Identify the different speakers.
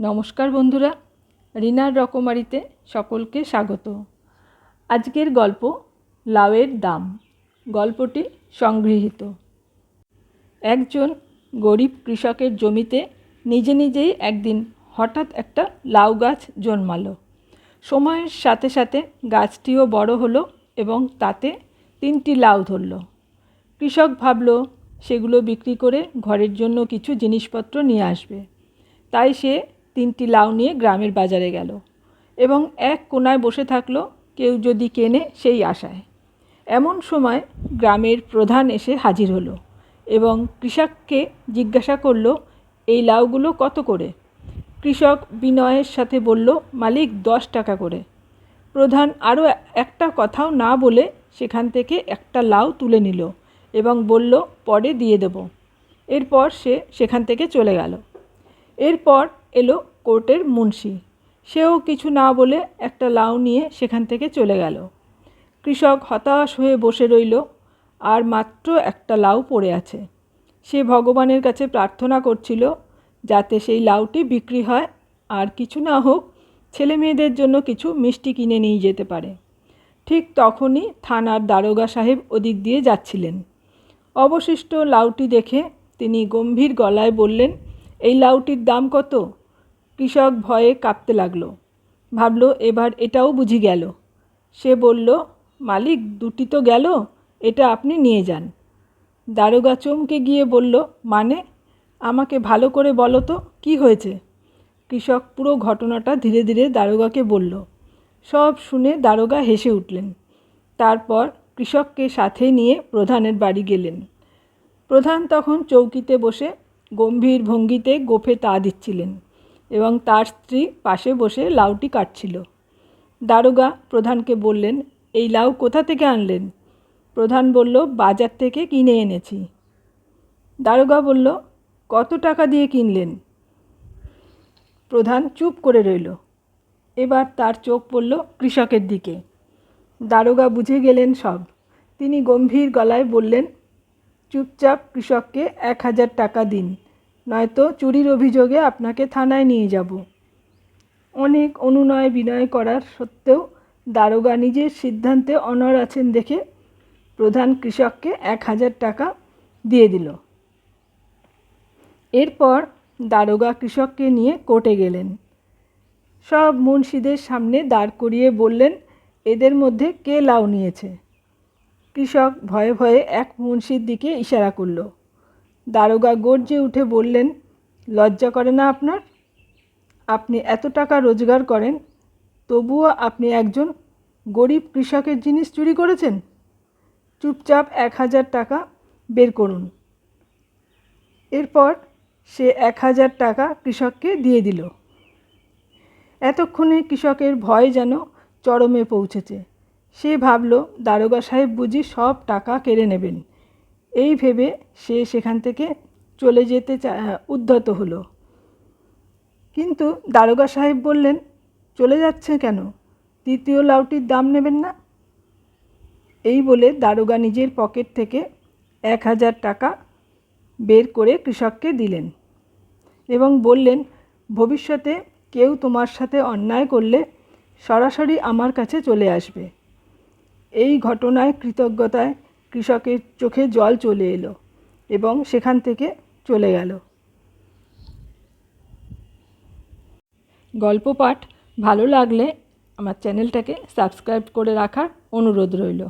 Speaker 1: নমস্কার বন্ধুরা, রিনার রকমারিতে সকলকে স্বাগত। আজকের গল্প, লাউয়ের দাম। গল্পটি সংগৃহীত। একজন গরিব কৃষকের জমিতে নিজে নিজেই একদিন হঠাৎ একটা লাউ গাছ জন্মালো। সময়ের সাথে সাথে গাছটিও বড় হলো এবং তাতে তিনটি লাউ ধরলো। কৃষক ভাবল, সেগুলো বিক্রি করে ঘরের জন্য কিছু জিনিসপত্র নিয়ে আসবে। তাই সে তিনটি লাউ নিয়ে গ্রামের বাজারে গেল এবং এক কোনায় বসে থাকল কেউ যদি কেনে সেই আশায়। এমন সময় গ্রামের প্রধান এসে হাজির হলো এবং কৃষককে জিজ্ঞাসা করল, এই লাউগুলো কত করে? কৃষক বিনয়ের সাথে বলল, মালিক, দশ টাকা করে। প্রধান আরও একটা কথাও না বলে সেখান থেকে একটা লাউ তুলে নিল এবং বলল, পরে দিয়ে দেব। এরপর সে সেখান থেকে চলে গেল। এরপর এলো কোর্টের মুন্সি। সেও কিছু না বলে একটা লাউ নিয়ে সেখান থেকে চলে গেল। কৃষক হতাশ হয়ে বসে রইল, আর মাত্র একটা লাউ পড়ে আছে। সে ভগবানের কাছে প্রার্থনা করছিল যাতে সেই লাউটি বিক্রি হয়, আর কিছু না হোক ছেলে মেয়েদের জন্য কিছু মিষ্টি কিনে নিয়ে যেতে পারে। ঠিক তখনই থানার দারোগা সাহেব ওদিক দিয়ে যাচ্ছিলেন। অবশিষ্ট লাউটি দেখে তিনি গম্ভীর গলায় বললেন, এই লাউটির দাম কত? কৃষক ভয়ে কাঁপতে লাগল। ভাবলো, এবার এটাও বুঝি গেল। সে বলল, মালিক, দুটি তো গেল, এটা আপনি নিয়ে যান। দারোগা চমকে গিয়ে বলল মানে? আমাকে ভালো করে বলো তো, কী হয়েছে? কৃষক পুরো ঘটনাটা ধীরে ধীরে দারোগাকে বলল। সব শুনে দারোগা হেসে উঠলেন। তারপর কৃষককে সাথে নিয়ে প্রধানের বাড়ি গেলেন। প্রধান তখন চৌকিতে বসে গম্ভীর ভঙ্গিতে গোফে তা দিচ্ছিলেন। এবং তার স্ত্রী পাশে বসে লাউটি কাটছিল। দারোগা প্রধানকে বললেন, এই লাউ কোথা থেকে আনলেন? প্রধান বলল, বাজার থেকে কিনে এনেছি। দারোগা বলল, কত টাকা দিয়ে কিনলেন? প্রধান চুপ করে রইল। এবার তার চোখ পড়ল কৃষকের দিকে। দারোগা বুঝে গেলেন সব। তিনি গম্ভীর গলায় বললেন, চুপচাপ কৃষককে এক হাজার টাকা দিন। নয়তো চুরির অভিযোগে আপনাকে থানায় নিয়ে যাব। অনেক অনুনয় বিনয় করার সত্ত্বেও দারোগা নিজের সিদ্ধান্তে অনড় আছেন দেখে প্রধান কৃষককে এক হাজার টাকা দিয়ে দিল। এরপর দারোগা কৃষককে নিয়ে কোর্টে গেলেন। সব মুন্সিদের সামনে দাঁড় করিয়ে বললেন, এদের মধ্যে কে লাউ নিয়েছে? কৃষক ভয়ে ভয়ে এক মুন্সির দিকে ইশারা করল। দারোগা গর্জে উঠে বললেন, লজ্জা করে না আপনার? আপনি এত টাকা রোজগার করেন, তবুও আপনি একজন গরিব কৃষকের জিনিস চুরি করেছেন? চুপচাপ এক হাজার টাকা বের করুন। এরপর সে এক হাজার টাকা কৃষককে দিয়ে দিল। এতক্ষণে কৃষকের ভয় যেন চরমে পৌঁছেছে। সে ভাবল, দারোগা সাহেব বুঝি সব টাকা কেড়ে নেবেন। এই ভেবে সে সেখান থেকে চলে যেতে উদ্ধত হলো। কিন্তু দারোগা সাহেব বললেন, চলে যাচ্ছে কেন? তৃতীয় লাউটির দাম নেবেন না? এই বলে দারোগা নিজের পকেট থেকে এক হাজার টাকা বের করে কৃষককে দিলেন এবং বললেন, ভবিষ্যতে কেউ তোমার সাথে অন্যায় করলে সরাসরি আমার কাছে চলে আসবে। এই ঘটনায় কৃতজ্ঞতায় কৃষকের চোখে জল চলে এলো এবং সেখান থেকে চলে গেল। গল্প পাঠ ভালো লাগলে আমার চ্যানেলটাকে সাবস্ক্রাইব করে রাখার অনুরোধ রইল।